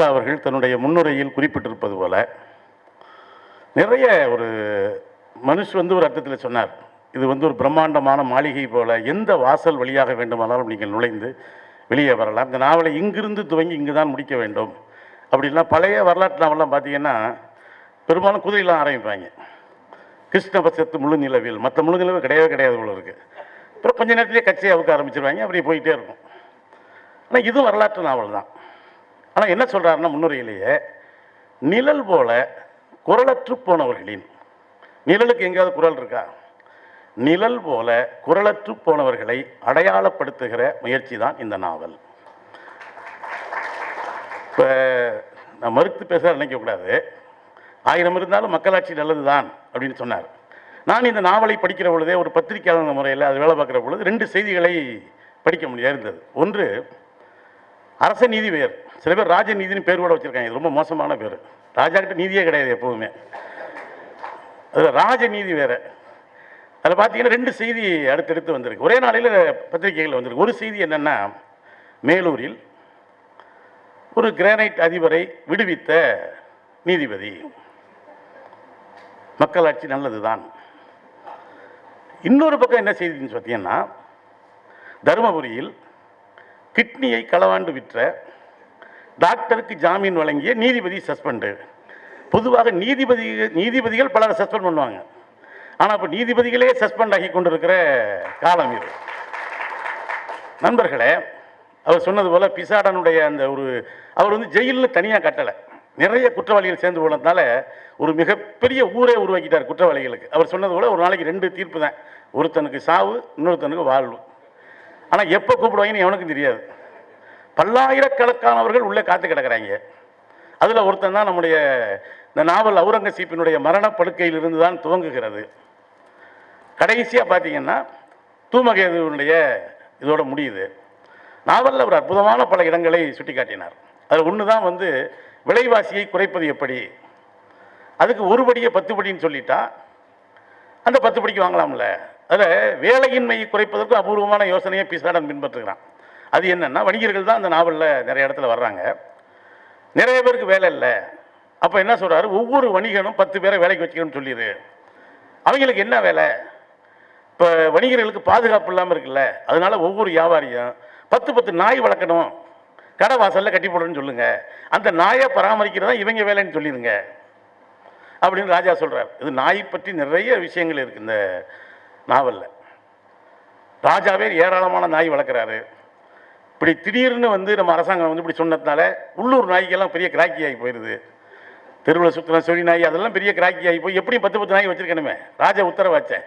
இஸ்ரா அவர்கள் தன்னுடைய முன்னுரையில் குறிப்பிட்டிருப்பது போல நிறைய ஒரு மனுஷ் வந்து ஒரு அர்த்தத்தில் சொன்னார். இது வந்து ஒரு பிரம்மாண்டமான மாளிகை போல எந்த வாசல் வழியாக வேண்டுமானாலும் நீங்கள் நுழைந்து வெளியே வரலாம். இந்த நாவலை இங்கிருந்து துவங்கி இங்கு தான் முடிக்க வேண்டும். அப்படின்னா பழைய வரலாற்று நாவலாம் பார்த்தீங்கன்னா பெரும்பாலும் குதிரையெல்லாம் ஆரம்பிப்பாங்க. கிருஷ்ணபட்சத்து முழு நிலவில். மற்ற முழு நிலவு கிடையவே கிடையாது போல இருக்குது அப்புறம் கொஞ்ச நேரத்திலேயே கட்சியை அவுக்க ஆரம்பிச்சிருவாங்க. அப்படியே போயிட்டே இருக்கும். ஆனால் இது வரலாற்று நாவல் தான் ஆனால் என்ன சொல்கிறாருன்னா முன்னுரையிலேயே நிழல் போல குரலற்று போனவர்களின் நிழலுக்கு எங்கேயாவது குரல் இருக்கா? நிழல் போல குரலற்று போனவர்களை அடையாளப்படுத்துகிற முயற்சி தான் இந்த நாவல். இப்போ நான் மறுத்து பேச நினைக்கக்கூடாது ஆயிரம் இருந்தாலும் மக்களாட்சி நல்லது தான் அப்படின்னு சொன்னார். நான் இந்த நாவலை படிக்கிற பொழுதே ஒரு பத்திரிகையாளர் முறையில் அது வேலை பார்க்குற பொழுது ரெண்டு செய்திகளை படிக்க முடியாது இருந்தது. ஒன்று அரச நீதி வேர். சில பேர் ராஜ நீதினு பேர் கூட வச்சுருக்காங்க. இது ரொம்ப மோசமான பேர். ராஜா கிட்ட நீதியே கிடையாது எப்போவுமே அதில் ராஜ நீதி வேறு. அதில் பார்த்தீங்கன்னா ரெண்டு செய்தி அடுத்தடுத்து வந்திருக்கு. ஒரே நாளையில் பத்திரிகைகள் வந்திருக்கு. ஒரு செய்தி என்னென்னா மேலூரில் ஒரு கிரானைட் அதிபரை விடுவித்த நீதிபதி. மக்களாட்சி நல்லது தான் இன்னொரு பக்கம் என்ன செய்தின்னு பார்த்தீங்கன்னா தருமபுரியில் கிட்னியை களவாண்டு விற்ற டாக்டருக்கு ஜாமீன் வழங்கிய நீதிபதி சஸ்பெண்டு. பொதுவாக நீதிபதி நீதிபதிகள் பலரை சஸ்பெண்ட் பண்ணுவாங்க. ஆனால் இப்போ நீதிபதிகளே சஸ்பெண்ட் ஆகி கொண்டிருக்கிற காலம் இது. நண்பர்களே அவர் சொன்னது போல் பிசாடனுடைய அந்த ஒரு அவர் வந்து ஜெயிலில் தனியாக கட்டலை. நிறைய குற்றவாளிகள் சேர்ந்து போனதுனால ஒரு மிகப்பெரிய ஊரே உருவாக்கிட்டார் குற்றவாளிகளுக்கு. அவர் சொன்னது போல் ஒரு நாளைக்கு ரெண்டு தீர்ப்பு தான். ஒருத்தனுக்கு சாவு இன்னொருத்தனுக்கு வாழ்வு. ஆனால் எப்போ கூப்பிடுவாங்கன்னு எவனுக்கும் தெரியாது. பல்லாயிரக்கணக்கானவர்கள் உள்ளே காத்து கிடக்குறாங்க. அதில் ஒருத்தன் தான் நம்முடைய இந்த நாவல் அவுரங்கசீப்பினுடைய மரணப்படுக்கையிலிருந்து தான் துவங்குகிறது. கடைசியாக பார்த்தீங்கன்னா தூமகேதுவனுடைய இதோட முடியுது. நாவலில் ஒரு அற்புதமான பல இடங்களை சுட்டி காட்டினார் அதில் ஒன்று தான் வந்து விலைவாசியை குறைப்பது எப்படி? அதுக்கு ஒரு படியை பத்து படின்னு சொல்லிட்டா அந்த பத்து படிக்கு வாங்கலாம்ல? அதில் வேலையின்மையை குறைப்பதற்கு அபூர்வமான யோசனையை பிசாடன் பின்பற்றுகிறான். அது என்னென்னா வணிகர்கள் தான் அந்த நாவலில் நிறைய இடத்துல வர்றாங்க. நிறைய பேருக்கு வேலை இல்லை. அப்போ என்ன சொல்கிறாரு ஒவ்வொரு வணிகனும் பத்து பேரை வேலைக்கு வச்சுக்கணும்னு சொல்லிடு. அவங்களுக்கு என்ன வேலை? இப்போ வணிகர்களுக்கு பாதுகாப்பு இல்லாமல் இருக்குல்ல. அதனால ஒவ்வொரு வியாபாரியும் பத்து பத்து நாய் வளர்க்கணும். கடை வாசலில் கட்டி போடணும்னு சொல்லுங்க. அந்த நாயை பராமரிக்கிறதா இவங்க வேலைன்னு சொல்லிடுங்க. அப்படின்னு ராஜா சொல்கிறார் இது நாய் பற்றி நிறைய விஷயங்கள் இருக்குது இந்த நாவலில். ராஜாவே ஏராளமான நாய் வளர்க்குறாரு. இப்படி திடீர்னு வந்து நம்ம அரசாங்கம் வந்து இப்படி சொன்னதுனால உள்ளூர் நாய்க்கெல்லாம் பெரிய கிராக்கி ஆகி போயிடுது தெருவில் சுற்றுன செடி நாய் அதெல்லாம் பெரிய கிராக்கி ஆகி போய் எப்படியும் பத்து பத்து நாய் வச்சிருக்கணுமே. ராஜா உத்தரவாச்சேன்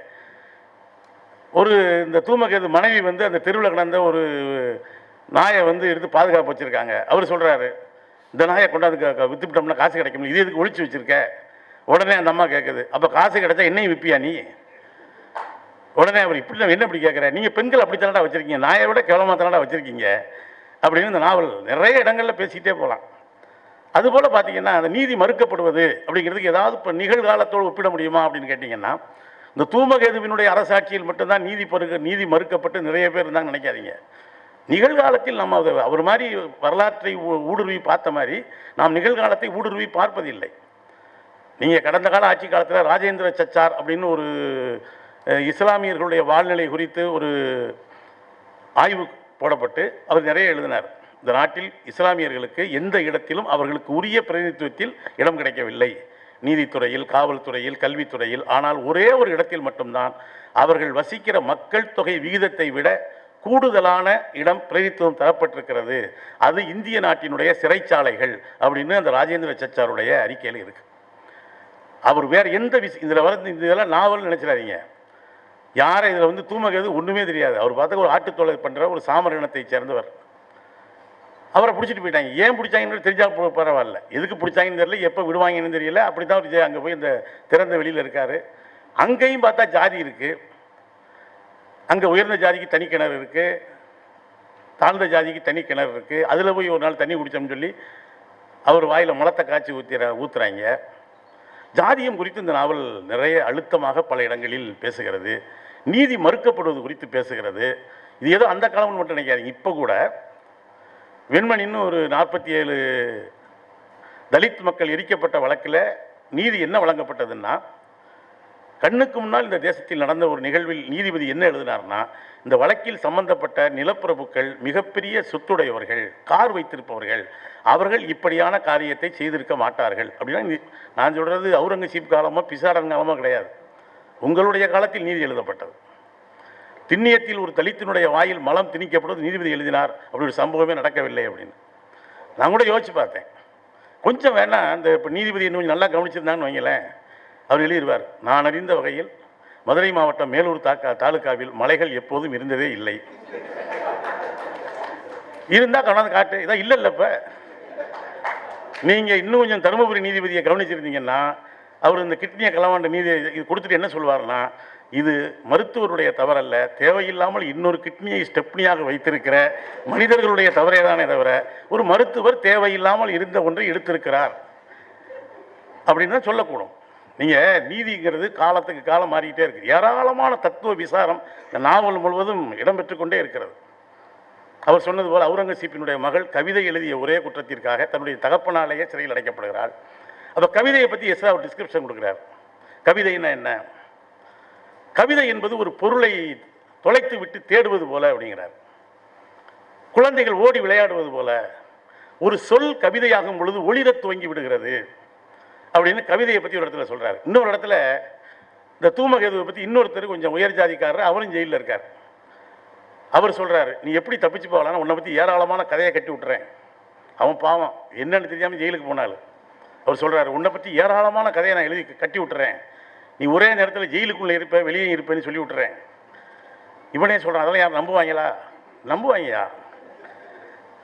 ஒரு இந்த தூமகேது மனைவி வந்து அந்த தெருவில் கிடந்த ஒரு நாயை வந்து எடுத்து பாதுகாப்பு வச்சுருக்காங்க. அவர் சொல்கிறாரு இந்த நாயை கொண்டாந்து க- காசு கிடைக்கும் இது எதுக்கு ஒழிச்சு வச்சுருக்க? உடனே அந்த அம்மா கேட்குது அப்போ காசு கிடைச்சா என்னையும் விற்பியா நீ? உடனே அவர் இப்படி நான் என்ன இப்படி கேட்குறாரு நீங்கள் பெண்கள் அப்படி தானடா வச்சுருக்கீங்க? நாயை விட கேவலமாக தானடா வச்சுருக்கீங்க? அப்படின்னு இந்த நாவல் நிறைய இடங்களில் பேசிக்கிட்டே போகலாம் அதுபோல் பார்த்தீங்கன்னா அந்த நீதி மறுக்கப்படுவது அப்படிங்கிறதுக்கு ஏதாவது இப்போ நிகழ்காலத்தோடு ஒப்பிட முடியுமா அப்படின்னு கேட்டிங்கன்னா இந்த தூமகேதுவினுடைய அரசாட்சியில் மட்டும்தான் நீதி பருக நீதி மறுக்கப்பட்டு நிறைய பேர் இருந்தாங்க நினைக்காதீங்க. நிகழ்காலத்தில் நம்ம அதை அவர் மாதிரி வரலாற்றை ஊ- ஊடுருவி பார்த்த மாதிரி நாம் நிகழ்காலத்தை ஊடுருவி பார்ப்பதில்லை. நீங்கள் கடந்த கால ஆட்சி காலத்தில் ராஜேந்திர சச்சார் அப்படின்னு ஒரு இஸ்லாமியர்களுடைய வாழ்நிலை குறித்து ஒரு ஆய்வு போடப்பட்டு அவர் நிறைய எழுதினார். இந்த நாட்டில் இஸ்லாமியர்களுக்கு எந்த இடத்திலும் அவர்களுக்கு உரிய பிரதிநிதித்துவத்தில் இடம் கிடைக்கவில்லை. நீதித்துறையில் காவல்துறையில் கல்வித்துறையில் ஆனால் ஒரே ஒரு இடத்தில் மட்டும்தான் அவர்கள் வசிக்கிற மக்கள் தொகை விகிதத்தை விட கூடுதலான இடம் பிரதித்துவம் தரப்பட்டிருக்கிறது. அது இந்திய நாட்டினுடைய சிறைச்சாலைகள் அப்படின்னு அந்த ராஜேந்திர சச்சாருடைய அறிக்கையில் இருக்கு. அவர் வேற எந்த விஷயம் இதில் வர இந்த இதெல்லாம் நாவல் நினைச்சிடாதீங்க. யாரை இதில் வந்து தூமகிறது ஒன்றுமே தெரியாது. அவர் பார்த்தா ஒரு ஆட்டுத்தொலை பண்ணுற ஒரு சாமர் இனத்தை சேர்ந்தவர். அவரை பிடிச்சிட்டு போயிட்டாங்க. ஏன் பிடிச்சாங்கன்னு தெரிஞ்சால் பரவாயில்ல. எதுக்கு பிடிச்சாங்கன்னு தெரியல எப்போ விடுவாங்கன்னு தெரியல. அப்படி தான் அவர் அங்கே போய் இந்த திறந்த வெளியில் இருக்கார். அங்கேயும் பார்த்தா ஜாதி இருக்குது அங்கே உயர்ந்த ஜாதிக்கு தனி கிணறு இருக்குது தாழ்ந்த ஜாதிக்கு தனி கிணறு இருக்குது அதில் போய் ஒரு நாள் தண்ணி குடித்தோம்னு சொல்லி அவர் வாயில் முளத்தை காய்ச்சி ஊற்றிற ஊற்றுறாங்க ஜாதியம் குறித்து இந்த நாவல் நிறைய அழுத்தமாக பல இடங்களில் பேசுகிறது. நீதி மறுக்கப்படுவது குறித்து பேசுகிறது. இது ஏதோ அந்த காலம்னு மட்டும் நினைக்காதீங்க. இப்போ கூட வெண்மணின்னு ஒரு நாற்பத்தி ஏழு தலித் மக்கள் எரிக்கப்பட்ட வழக்கில் நீதி என்ன வழங்கப்பட்டதுன்னா கண்ணுக்கு முன்னால் இந்த தேசத்தில் நடந்த ஒரு நிகழ்வில் நீதிபதி என்ன எழுதினார்னா இந்த வழக்கில் சம்பந்தப்பட்ட நிலப்பிரபுக்கள் மிகப்பெரிய சொத்துடையவர்கள் கார் வைத்திருப்பவர்கள் அவர்கள் இப்படியான காரியத்தை செய்திருக்க மாட்டார்கள். அப்படின்னா நான் சொல்கிறது அவுரங்கசீப் காலமோ பிசாரன் காலமோ கிடையாது. உங்களுடைய காலத்தில் நீதி எழுதப்பட்டது. திண்ணியத்தில் ஒரு தலித்தினுடைய வாயில் மலம் திணிக்கப்படுவது நீதிபதி எழுதினார் அப்படி ஒரு சம்பவமே நடக்கவில்லை அப்படின்னு. நான் கூட யோசிச்சு பார்த்தேன். கொஞ்சம் வேணால் அந்த இப்போ நீதிபதி இன்னும் நல்லா கவனிச்சிருந்தாங்கன்னு வைங்களேன். அவர் எழுதிடுவார் நான் அறிந்த வகையில் மதுரை மாவட்டம் மேலூர் தாக்கா தாலுக்காவில் மலைகள் எப்போதும் இருந்ததே இல்லை. இருந்தால் கொண்டாந்து காட்டு. இதான் இல்லை இல்லை இப்போ. நீங்கள் இன்னும் கொஞ்சம் தருமபுரி நீதிபதியை கவனிச்சிருந்தீங்கன்னா அவர் இந்த கிட்னியை கலவாண்ட நீதி இது கொடுத்துட்டு என்ன சொல்வார்னா இது மருத்துவருடைய தவறல்ல. தேவையில்லாமல் இன்னொரு கிட்னியை ஸ்டெப்னியாக வைத்திருக்கிற மனிதர்களுடைய தவறே தானே தவிர ஒரு மருத்துவர் தேவையில்லாமல் இருந்த ஒன்றை எடுத்திருக்கிறார். அப்படின்னு தான் சொல்லக்கூடும். நீங்கள் நீதிங்கிறது காலத்துக்கு காலம் மாறிக்கிட்டே இருக்கு ஏராளமான தத்துவ விசாரம் இந்த நாவல் முழுவதும் இடம்பெற்று கொண்டே இருக்கிறது. அவர் சொன்னது போல் அவுரங்கசீப்பினுடைய மகள் கவிதை எழுதிய ஒரே குற்றத்திற்காக தன்னுடைய தகப்பனாலேயே சிறையில் அடைக்கப்படுகிறார் அப்போ கவிதையை பற்றி எஸ்ரா ஒரு டிஸ்கிரிப்ஷன் கொடுக்குறார். கவிதைன்னா என்ன? கவிதை என்பது ஒரு பொருளை தொலைத்து விட்டு தேடுவது போல அப்படிங்கிறார். குழந்தைகள் ஓடி விளையாடுவது போல ஒரு சொல் கவிதையாகும் பொழுது ஒளிரத் துவங்கி விடுகிறது. அப்படின்னு கவிதையை பற்றி ஒரு இடத்துல சொல்கிறார் இன்னொரு இடத்துல இந்த தூமகேதுவை பற்றி இன்னொருத்தர் கொஞ்சம் உயர் ஜாதிக்காரர் அவரும் ஜெயிலில் இருக்கார். அவர் சொல்கிறார் நீ எப்படி தப்பிச்சு போகலான்னு உன்னை பற்றி ஏராளமான கதையை கட்டி விட்டுறேன். அவன் பாவம் என்னன்னு தெரியாமல் ஜெயிலுக்கு போனாலும் அவர் சொல்கிறார் உன்னை பற்றி ஏராளமான கதையை நான் எழுதி கட்டி விட்டுறேன். நீ ஒரே நேரத்தில் ஜெயிலுக்குள்ளே இருப்பேன் வெளியே இருப்பேன்னு சொல்லி விட்டுறேன். இவனே சொல்கிறான் அதெல்லாம் யார் நம்புவாங்களா? நம்புவாங்கயா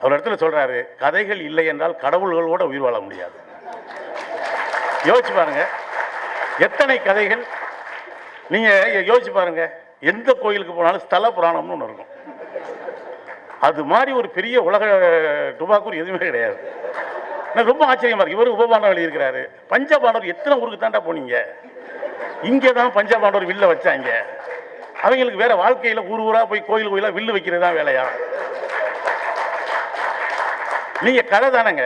அவர் இடத்துல சொல்கிறாரு கதைகள் இல்லை என்றால் கடவுள்களோட உயிர் வாழ முடியாது. யோசிச்சு பாருங்க. எத்தனை கதைகள்? நீங்க யோசிச்சு பாருங்க. எந்த கோயிலுக்கு போனாலும் ஸ்தல புராணம்னு ஒன்று இருக்கும். அது மாதிரி ஒரு பெரிய உலக டுபாக்கூர் எதுவுமே கிடையாது. எனக்கு ரொம்ப ஆச்சரியமா இருக்கு. இவர் உபபாண்டவர் எழுதியிருக்கிறாரு. பஞ்சபாண்டவர் எத்தனை ஊருக்கு தாண்டா போனீங்க? இங்கே தான் பஞ்சபாண்டவர் வில்ல வச்சாங்க. அவங்களுக்கு வேற வாழ்க்கையில் ஊர் ஊராக போய் கோயில் கோயிலாக வில்லு வைக்கிறது தான் வேலையா? நீங்க கதை தானேங்க.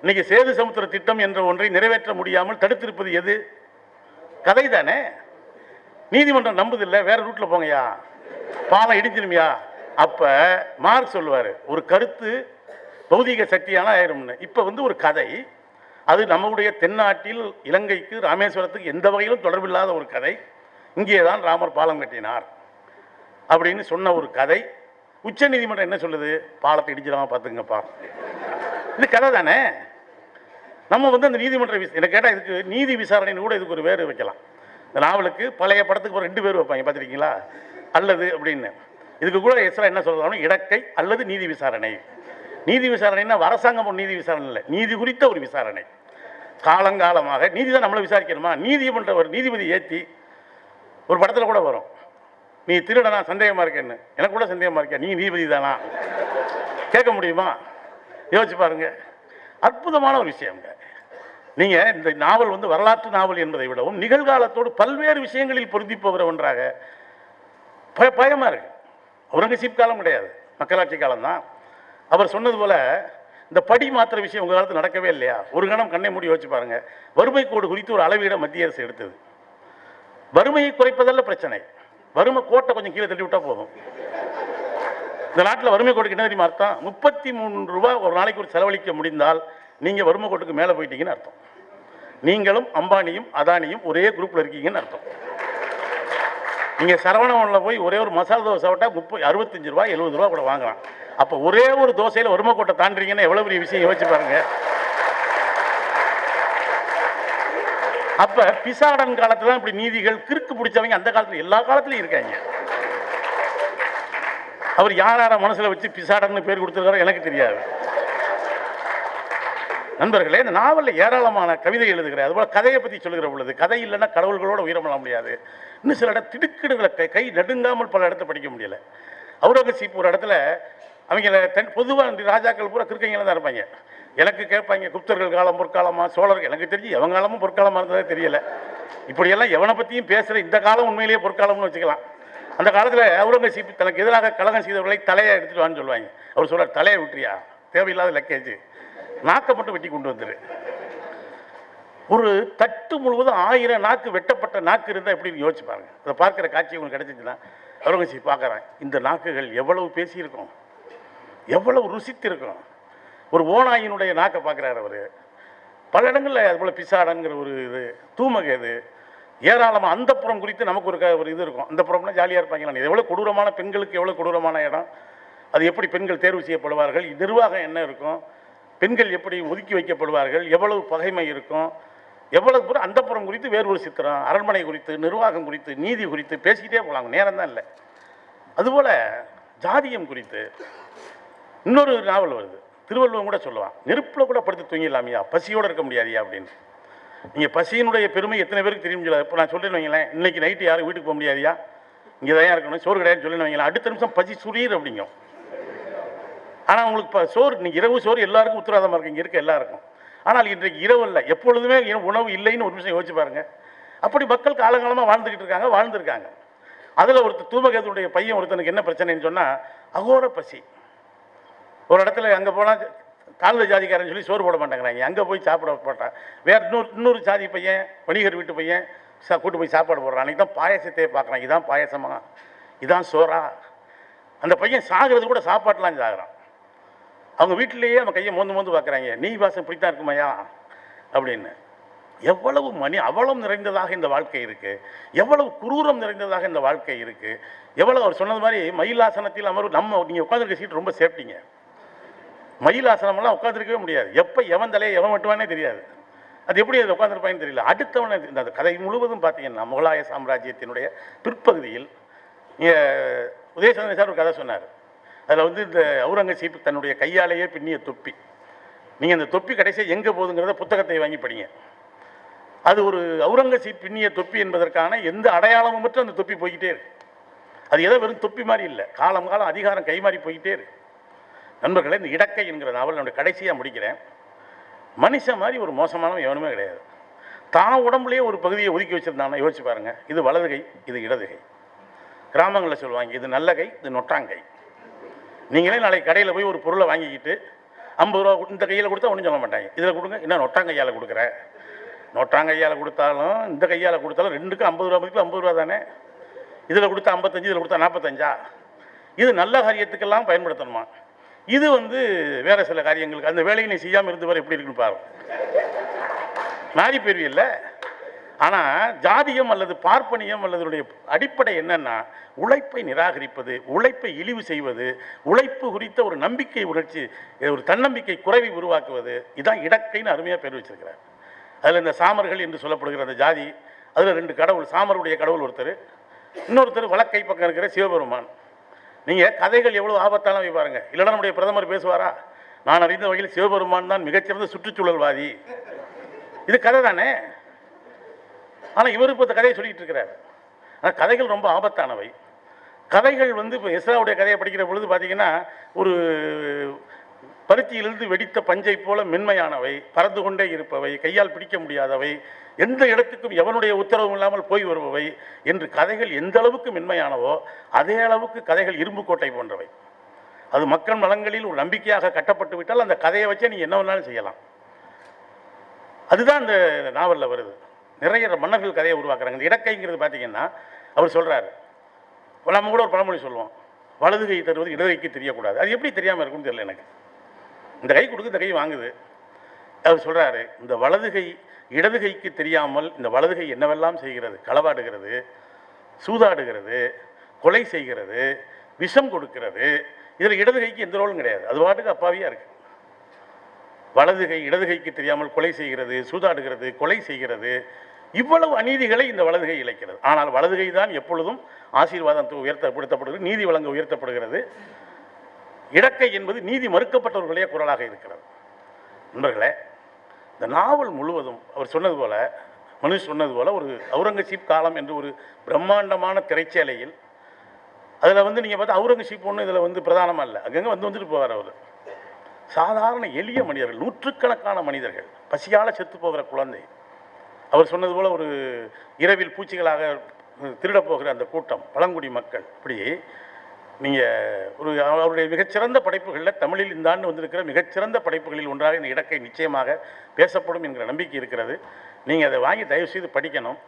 இன்னைக்கு சேது சமுத்திர திட்டம் என்ற ஒன்றை நிறைவேற்ற முடியாமல் தடுத்திருப்பது எது? கதை தானே நீதிமன்றம் நம்புதில்லை வேற ரூட்ல போங்கயா பாலம் இடிஞ்சிருமியா? அப்ப மார்க் சொல்லுவாரு ஒரு கருத்து பௌதிக சக்தியான ஆயிரும்னு. இப்ப வந்து ஒரு கதை அது நம்முடைய தென்னாட்டில் இலங்கைக்கு ராமேஸ்வரத்துக்கு எந்த வகையிலும் தொடர்பில்லாத ஒரு கதை. இங்கே தான் ராமர் பாலம் கட்டினார் அப்படின்னு சொன்ன ஒரு கதை. உச்ச நீதிமன்றம் என்ன சொல்லுது? பாலத்தை இடிச்சிடாம பார்த்துங்கப்பா இது கதை தானே நம்ம வந்து அந்த நீதிமன்ற விச என்ன கேட்டால் இதுக்கு நீதி விசாரணைன்னு கூட இதுக்கு ஒரு வேறு வைக்கலாம். இந்த நாவலுக்கு பழைய படத்துக்கு ஒரு ரெண்டு பேர் வைப்பாங்க பார்த்துருக்கீங்களா? அல்லது அப்படின்னு. இதுக்கு கூட எஸ்ரா என்ன சொல்கிறாங்க இடக்கை அல்லது நீதி விசாரணை. நீதி விசாரணைன்னா அரசாங்கம் ஒரு நீதி விசாரணை இல்லை. நீதி குறித்த ஒரு விசாரணை. காலங்காலமாக நீதி தான் நம்மளை விசாரிக்கணுமா? நீதிமன்ற ஒரு நீதிபதி ஏற்றி ஒரு படத்தில் கூட வரும். நீ திருடனா சந்தேகமாக இருக்கேன்னு எனக்கு கூட சந்தேகமாக இருக்கேன் நீ நீதிபதி தானா? கேட்க முடியுமா? யோசிச்சு பாருங்கள் அற்புதமான ஒரு விஷயங்க. நீங்க இந்த நாவல் வந்து வரலாற்று நாவல் என்பதை விடவும் நிகழ்காலத்தோடு பல்வேறு விஷயங்களில் பொருந்தி போகிற ஒன்றாக பய பயமா இருக்கு. அவுரங்கசீப் காலம் கிடையாது. மக்களாட்சி காலம்தான். அவர் சொன்னது போல இந்த படி மாத்திர விஷயம் உங்கள் காலத்தில் நடக்கவே இல்லையா? ஒரு கணம் கண்ணை மூடி வச்சு பாருங்க. வறுமை கோடு குறித்து ஒரு அளவீட மத்திய அரசு எடுத்தது. வறுமையை குறைப்பதல்ல பிரச்சனை. வறுமை கோட்டை கொஞ்சம் கீழே தள்ளி விட்டா போதும். இந்த நாட்டில் வறுமை கோட்டுக்கு என்ன தெரியுமா அர்த்தம்? முப்பத்தி மூணு ரூபா ஒரு நாளைக்கு ஒரு செலவழிக்க முடிந்தால் நீங்கள் வறுமை கோட்டுக்கு மேலே போயிட்டீங்கன்னு அர்த்தம். நீங்களும் அம்பானியும் அதானியும் ஒரே குரூப்பில் இருக்கீங்கன்னு அர்த்தம். நீங்கள் சரவணவனில் போய் ஒரே ஒரு மசாலா தோசை விட்டால் முப்பது அறுபத்தஞ்சு ரூபா எழுபது ரூபா கூட வாங்கலாம். அப்போ ஒரே ஒரு தோசையில் வறுமை கோட்டை தாண்டுறீங்கன்னா எவ்வளோ பெரிய விஷயம்? யோசிச்சு பாருங்க. அப்போ பிசாடன் காலத்தில் தான் இப்படி நீதிகள் கிறுக்கு பிடிச்சவங்க அந்த காலத்தில் எல்லா காலத்துலையும் இருக்காங்க. அவர் யார் யாரை மனசில் வச்சு பிசாடன்னு பேர் கொடுத்துருக்காரோ எனக்கு தெரியாது. நண்பர்களே இந்த நாவலில் ஏராளமான கவிதை எழுதுகிறேன் அதுபோல் கதையை பற்றி சொல்லுகிற பொழுது கதை இல்லைன்னா கடவுள்களோட உயிரம் பண்ண முடியாது. இன்னும் சில இடம் திடுக்கிடுகளை கை கை நடுங்காமல் பல இடத்த படிக்க முடியல. அவுரங்கசீப் ஒரு இடத்துல அவங்கள தன் பொதுவாக ராஜாக்கள் பூரா கிருக்கைங்கள தான் இருப்பாங்க. எனக்கு கேட்பாங்க குப்தர்கள் காலம் பொற்காலமாக சோழர்கள் எனக்கு தெரிஞ்சு எவன் காலமும் பொற்காலமாக இருந்ததே தெரியல. இப்படியெல்லாம் எவனை பற்றியும் பேசுகிற இந்த காலம் உண்மையிலேயே பொற்காலம்னு வச்சுக்கலாம். அந்த காலத்தில் அவுரங்கசீப் தனக்கு எதிராக கலகம் செய்தவர்களை தலையை எடுத்துட்டு வான்னு சொல்லுவாங்க. அவர் சொல்றார் தலையை விட்டுறியா? தேவையில்லாத லக்கேஜ். நாக்கை மட்டும் வெட்டி கொண்டு வந்துரு. ஒரு தட்டு முழுவதும் ஆயிரம் நாக்கு வெட்டப்பட்ட நாக்கு இருந்தால் எப்படின்னு யோசிச்சு பாருங்க. அதை பார்க்குற காட்சி உங்களுக்கு கிடைச்சிச்சுன்னா அவுரங்கசீப் பார்க்குறேன் இந்த நாக்குகள் எவ்வளவு பேசியிருக்கும்? எவ்வளவு ருசித்திருக்கும்? ஒரு ஓநாயினுடைய நாக்கை பார்க்குறாரு அவர். பல இடங்களில் அது போல் பிசாடங்கிற ஒரு இது தூமகேது ஏராளமாக அந்த புறம் குறித்து நமக்கு ஒரு க- ஒரு இது இருக்கும். அந்த புறம்னா ஜாலியாக இருப்பாங்களா? எவ்வளோ கொடூரமான பெண்களுக்கு எவ்வளோ கொடூரமான இடம்? அது எப்படி பெண்கள் தேர்வு செய்யப்படுவார்கள்? நிர்வாகம் என்ன இருக்கும்? பெண்கள் எப்படி ஒதுக்கி வைக்கப்படுவார்கள்? எவ்வளவு பகைமை இருக்கும்? எவ்வளவு புறம் அந்த புறம் குறித்து வேறு ஒரு சித்திரம் அரண்மனை குறித்து நிர்வாகம் குறித்து நீதி குறித்து பேசிக்கிட்டே போகலாம் நேரம் தான் இல்லை. அதுபோல் ஜாதியம் குறித்து இன்னொரு நாவல் வருது. திருவள்ளுவன் கூட சொல்லுவான் நெருப்பில் கூட படுத்து தூங்கிடலாமியா? பசியோடு இருக்க முடியாதியா? அப்படின்னு. நீங்கள் பசியினுடைய பெருமை எத்தனை பேருக்கு தெரியும் சொல்ல? இப்போ நான் சொல்றேன்னு வைங்களேன். இன்னைக்கு நைட்டு யாரும் வீட்டுக்கு போக முடியாதியா? இங்கே தான் இருக்கணும். சோறு கிடையாதுன்னு சொல்லி வைங்களேன். அடுத்த நிமிஷம் பசி சுரீர் அப்படிங்கும். ஆனால் உங்களுக்கு இப்போ சோறு இன்னைக்கு இரவு சோறு எல்லாருக்கும் உத்தரவாதமாக இருக்கு. இங்கே இருக்க எல்லாருக்கும். ஆனால் இன்றைக்கு இரவு இல்லை. எப்பொழுதுமே உணவு இல்லைன்னு ஒரு நிமிஷம் யோசிச்சு பாருங்க. அப்படி மக்கள் காலங்காலமாக வாழ்ந்துக்கிட்டு இருக்காங்க வாழ்ந்துருக்காங்க. அதில் ஒருத்தர் தூமகேதுடைய பையன் ஒருத்தனுக்கு என்ன பிரச்சனைன்னு சொன்னால் அகோர பசி. ஒரு இடத்துல அங்கே போனால் தாழ்ந்த ஜாதிக்காரன் சொல்லி சோறு போட மாட்டேங்கிறாங்க. அங்கே போய் சாப்பிட போட்டான் வேற இன்னொரு இன்னொரு ஜாதி பையன் வணிகர் வீட்டு பையன் சா கூட்டு போய் சாப்பாடு போடுறான். அன்றைக்கி தான் பாயசத்தையே பார்க்குறான் இதான் பாயசமாக இதான் சோறா? அந்த பையன் சாகிறது கூட சாப்பாட்டெலாம் சாகிறான் அவங்க வீட்டிலேயே அவன் கையை மோந்து மோந்து பார்க்குறாங்க நீ வாசம் பிடித்தான் இருக்குமையா? அப்படின்னு. எவ்வளவு மணி அவலம் நிறைந்ததாக இந்த வாழ்க்கை இருக்கு. எவ்வளவு குரூரம் நிறைந்ததாக இந்த வாழ்க்கை இருக்கு. எவ்வளவு அவர் சொன்னது மாதிரி மயிலாசனத்தில் அமர்வு நம்ம நீங்கள் உட்காந்துருக்க சீட் ரொம்ப சேஃப்டிங்க மயிலாசனமெல்லாம் உட்காந்துருக்கவே முடியாது. எப்போ எவன் தலையை எவன் வெட்டுவானே தெரியாது. அது எப்படி அது உட்காந்துருப்பான்னு தெரியல. அடுத்தவனை இந்த அந்த கதை முழுவதும் பார்த்தீங்கன்னா முகலாய சாம்ராஜ்யத்தினுடைய பிற்பகுதியில் உதயசந்திரன் சார் ஒரு கதை சொன்னார். அதில் வந்து இந்த அவுரங்கசீப் தன்னுடைய கையாலேயே பின்னிய தொப்பி. நீங்கள் அந்த தொப்பி கடைசியாக எங்கே போகுதுங்கிறத புத்தகத்தை வாங்கி படிங்க. அது ஒரு அவுரங்கசீப் பின்னிய தொப்பி என்பதற்கான எந்த அடையாளமும் மட்டும் அந்த தொப்பி போய்கிட்டே இருக்கு. அது ஏதோ வெறும் தொப்பி மாதிரி இல்லை. காலம் காலம் அதிகாரம் கை மாறி போய்கிட்டே இருக்கு. நண்பர்களே இந்த இடக்கை என்கிற நாவல் என்னுடைய கடைசியாக முடிக்கிறேன். மனுஷன் மாதிரி ஒரு மோசமானவன் எவனுமே கிடையாது. தான் உடம்புலேயே ஒரு பகுதியை ஒதுக்கி வச்சிருந்தானா யோசிச்சு பாருங்க. இது வலது கை இது இடது கை. கிராமங்களில் சொல்லுவாங்க இது நல்ல கை இது நொட்டாங்கை நீங்களே நாளைக்கு கடையில் போய் ஒரு பொருளை வாங்கிக்கிட்டு ஐம்பது ரூபா கொடு- இந்த கையில் கொடுத்தா ஒன்றும் சொல்ல மாட்டாங்க. இதில் கொடுங்க என்ன நொட்டாங்கையால் கொடுக்குற? நொட்டாங்கையால் கொடுத்தாலும் இந்த கையால் கொடுத்தாலும் ரெண்டுக்கும் ஐம்பது ரூபா மதிப்பு ஐம்பது ரூபா தானே? இதில் கொடுத்தா ஐம்பத்தஞ்சு இதில் கொடுத்தா நாற்பத்தஞ்சா இது நல்ல காரியத்துக்கெல்லாம் பயன்படுத்தணுமா? இது வந்து வேற சில காரியங்களுக்கு அந்த வேலையை நீ செய்யாமல் இருந்தவர் எப்படி இருக்குன்னு பாரு. மாறி இல்லை. ஆனால் ஜாதியம் அல்லது பார்ப்பனியம் அல்லது அடிப்படை என்னன்னா உழைப்பை நிராகரிப்பது உழைப்பை இழிவு செய்வது உழைப்பு குறித்த ஒரு நம்பிக்கை உணர்ச்சி ஒரு தன்னம்பிக்கை குறைவை உருவாக்குவது இதுதான் இடக்கைன்னு அருமையாக பேர் வச்சிருக்கிறார். அதில் இந்த சாமர்கள் என்று சொல்லப்படுகிற அந்த ஜாதி அதில் ரெண்டு கடவுள் சாமருடைய கடவுள் ஒருத்தர் இன்னொருத்தர் வழக்கை பக்கம் இருக்கிற சிவபெருமான். நீங்கள் கதைகள் எவ்வளோ ஆபத்தானவை பாருங்க. இல்லைன்னா நம்முடைய பிரதமர் பேசுவாரா? நான் அறிந்த வகையில் சிவபெருமான் தான் மிகச்சிறந்த சுற்றுச்சூழல்வாதி. இது கதை தானே? ஆனால் இவர் இப்போ இந்த கதையை சொல்லிக்கிட்டு இருக்கிறார். ஆனால் கதைகள் ரொம்ப ஆபத்தானவை. கதைகள் வந்து இப்போ எஸ்ராவுடைய கதையை படிக்கிற பொழுது பார்த்தீங்கன்னா ஒரு பருத்தியிலிருந்து வெடித்த பஞ்சை போல மென்மையானவை பறந்து கொண்டே இருப்பவை கையால் பிடிக்க முடியாதவை எந்த இடத்துக்கும் எவனுடைய உத்தரவும் இல்லாமல் போய் வருபவை என்று கதைகள் எந்த அளவுக்கு மென்மையானவோ அதே அளவுக்கு கதைகள் இரும்பு கோட்டை போன்றவை. அது மக்கள் நலங்களில் ஒரு நம்பிக்கையாக கட்டப்பட்டு விட்டால் அந்த கதையை வச்சே நீ என்ன வேணாலும் செய்யலாம். அதுதான் இந்த நாவலில் வருது. நிறைய மன்னர்கள் கதையை உருவாக்குறாங்க. இந்த இடக்கைங்கிறது பார்த்தீங்கன்னா அவர் சொல்கிறாரு நம்ம கூட ஒரு பழமொழி சொல்லுவோம். வலது கை தருவது இடது கைக்கு தெரியக்கூடாது. அது எப்படி தெரியாமல் இருக்கும்னு தெரியல எனக்கு. இந்த கை கொடுக்கு இந்த கை வாங்குது. அவர் சொல்கிறாரு இந்த வலது கை இடது கைக்கு தெரியாமல் இந்த வலது கை என்னவெல்லாம் செய்கிறது? களவாடுகிறது சூதாடுகிறது கொலை செய்கிறது விஷம் கொடுக்கிறது. இதில் இடது கைக்கு எந்த ரோலும் கிடையாது. அது பாட்டுக்கு அப்பாவியாக இருக்குது வலது கை இடது கைக்கு தெரியாமல் கொலை செய்கிறது சூதாடுகிறது கொலை செய்கிறது. இவ்வளவு அநீதிகளை இந்த வலது கை இழைக்கிறது. ஆனால் வலது கை தான் எப்பொழுதும் ஆசீர்வாதம் உயர்த்தப்படுத்தப்படுகிறது நீதி வழங்க உயர்த்தப்படுகிறது. இடக்கை என்பது நீதி மறுக்கப்பட்டவர்களுடைய குரலாக இருக்கிறது. நண்பர்களே இந்த நாவல் முழுவதும் அவர் சொன்னது போல மனு சொன்னது போல ஒரு அவுரங்கசீப் காலம் என்று ஒரு பிரம்மாண்டமான திரைச்சேலையில் அதில் வந்து நீங்கள் பார்த்தா அவுரங்கசீப் ஒன்று இதில் வந்து பிரதானமாக இல்லை. அங்கங்கே வந்து வந்துட்டு போவார் அவர். சாதாரண எளிய மனிதர்கள் நூற்றுக்கணக்கான மனிதர்கள் பசியால் செத்து போகிற குழந்தை. அவர் சொன்னது போல் ஒரு இரவில் பூச்சிகளாக திருடப் போகிற அந்த கூட்டம் பழங்குடி மக்கள். இப்படி நீங்கள் ஒரு அவருடைய மிகச்சிறந்த படைப்புகளில் தமிழில் இந்த ஆண்டு வந்திருக்கிற மிகச்சிறந்த படைப்புகளில் ஒன்றாக இந்த இடக்கை நிச்சயமாக பேசப்படும் என்கிற நம்பிக்கை இருக்கிறது. நீங்கள் அதை வாங்கி தயவு செய்து படிக்கணும்.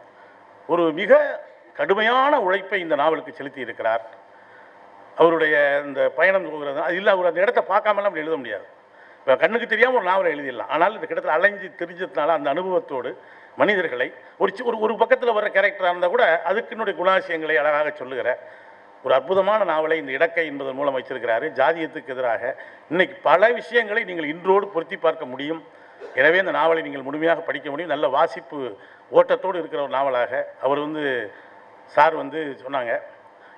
ஒரு மிக கடுமையான உழைப்பை இந்த நாவலுக்கு செலுத்தி இருக்கிறார். அவருடைய இந்த பயணம் போகிறது அது இல்லை அவர் அந்த இடத்த பார்க்காமலாம் அப்படி எழுத முடியாது. இப்போ கண்ணுக்கு தெரியாமல் ஒரு நாவலை எழுதிடலாம். ஆனால் இந்த கிட்டத்தில் அலைஞ்சு தெரிஞ்சதுனால அந்த அனுபவத்தோடு மனிதர்களை ஒரு சி- ஒரு ஒரு பக்கத்தில் வர கேரக்டராக இருந்தால் கூட அதுக்குன்னுடைய குணாசியங்களை அழகாக சொல்லுகிற ஒரு அற்புதமான நாவலை இந்த இடக்கை என்பதன் மூலம் வச்சிருக்கிறாரு ஜாதியத்துக்கு எதிராக இன்னைக்கு பல விஷயங்களை நீங்கள் இன்றோடு பொருத்தி பார்க்க முடியும். எனவே இந்த நாவலை நீங்கள் முழுமையாக படிக்க முடியும். நல்ல வாசிப்பு ஓட்டத்தோடு இருக்கிற ஒரு நாவலாக. அவர் வந்து சார் வந்து சொன்னாங்க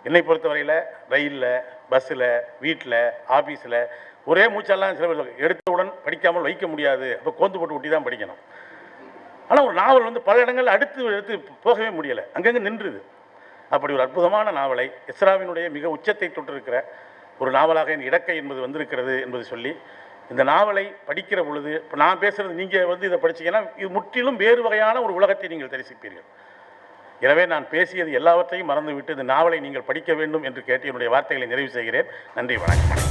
என்னை பொறுத்தவரையில் ரயிலில் பஸ்ஸில் வீட்டில் ஆஃபீஸில் ஒரே மூச்செல்லாம் சில பேர் எடுத்தவுடன் படிக்காமல் வைக்க முடியாது. அப்போ கோந்து போட்டு ஒட்டி தான் படிக்கணும். ஆனால் ஒரு நாவல் வந்து பல இடங்கள் அடுத்து எடுத்து போகவே முடியலை. அங்கங்கே நின்றுது. அப்படி ஒரு அற்புதமான நாவலை இஸ்ராவினுடைய மிக உச்சத்தை தொட்டிருக்கிற ஒரு நாவலாக என் இடக்கை என்பது வந்திருக்கிறது என்பது சொல்லி இந்த நாவலை படிக்கிற பொழுது இப்போ நான் பேசுகிறது நீங்கள் வந்து இதை படிச்சீங்கன்னா இது முற்றிலும் வேறு வகையான ஒரு உலகத்தை நீங்கள் தரிசிப்பீர்கள். எனவே நான் பேசியது எல்லாவற்றையும் மறந்துவிட்டு இந்த நாவலை நீங்கள் படிக்க வேண்டும் என்று கேட்டு என்னுடைய வார்த்தைகளை நிறைவு செய்கிறேன். நன்றி வணக்கம்.